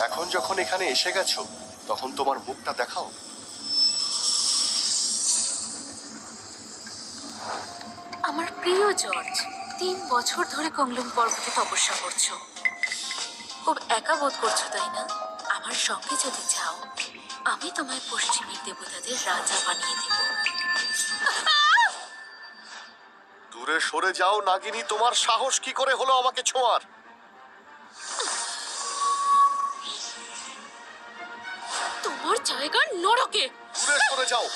এখন যখন এখানে এসে গেছো তখন তোমার মুখটা দেখাও। আমার প্রিয় জর্জ তিন বছর ধরে কমলুম পর্বতে তপস্যা করছ। খুব একা বোধ করছ তাই না? আমার সঙ্গে যদি চাও আমি তোমায় পশ্চিমের দেবতাদের রাজা বানিয়ে দেব। দূরে সরে যাও নাগিনী তোমার সাহস কি করে হলো আমাকে ছোঁয়ার? জায়গা নরকে দূরে সরে যাও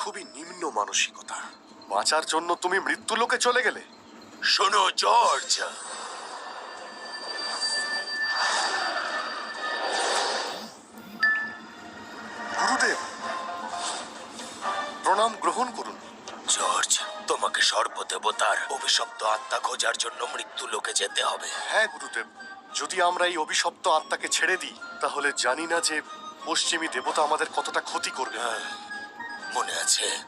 খুবই নিম্ন মানসিকতা বাঁচার জন্য তুমি মৃত্যু লোকে চলে গেলে শোনো জর্জ গুরুদেব প্রণাম গ্রহণ করুন জর্জ তোমাকে সর্বদেবতার অভিশপ্ত আত্মা খোঁজার জন্য মৃত্যু লোকে যেতে হবে হ্যাঁ গুরুদেব যদি আমরা এই অভিশপ্ত আত্মাকে ছেড়ে দিই তাহলে জানি না যে পশ্চিমী দেবতা আমাদের কতটা ক্ষতি করবে। হ্যাঁ, মনে আছে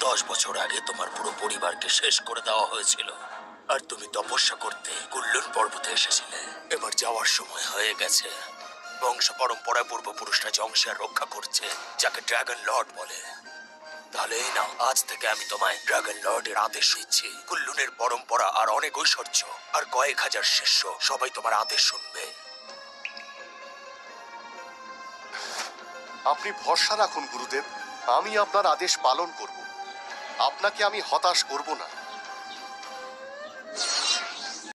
দশ বছর আগে তোমার পুরো পরিবারকে শেষ করে দেওয়া হয়েছিল। আর তুমি তপস্যা করতে কুল্লুন পর্বতে এসেছিলে। এবার যাওয়ার সময় হয়ে গেছে। বংশ পরম্পরায় পূর্বপুরুষরা যে অংশে রক্ষা করছে যাকে ড্রাগন লর্ড বলে। আজ থেকে আমি তোমায় ড্রাগন লর্ডের আদেশ দিচ্ছি। কুল্লুনের পরম্পরা আর অনেক ঐশ্বর্য, আর কয়েক হাজার শিষ্য, সবাই তোমার আদেশ শুনবে। আপনি ভরসা রাখুন, গুরুদেব। আমি আপনার আদেশ পালন করব। আপনাকে আমি হতাশ করব না।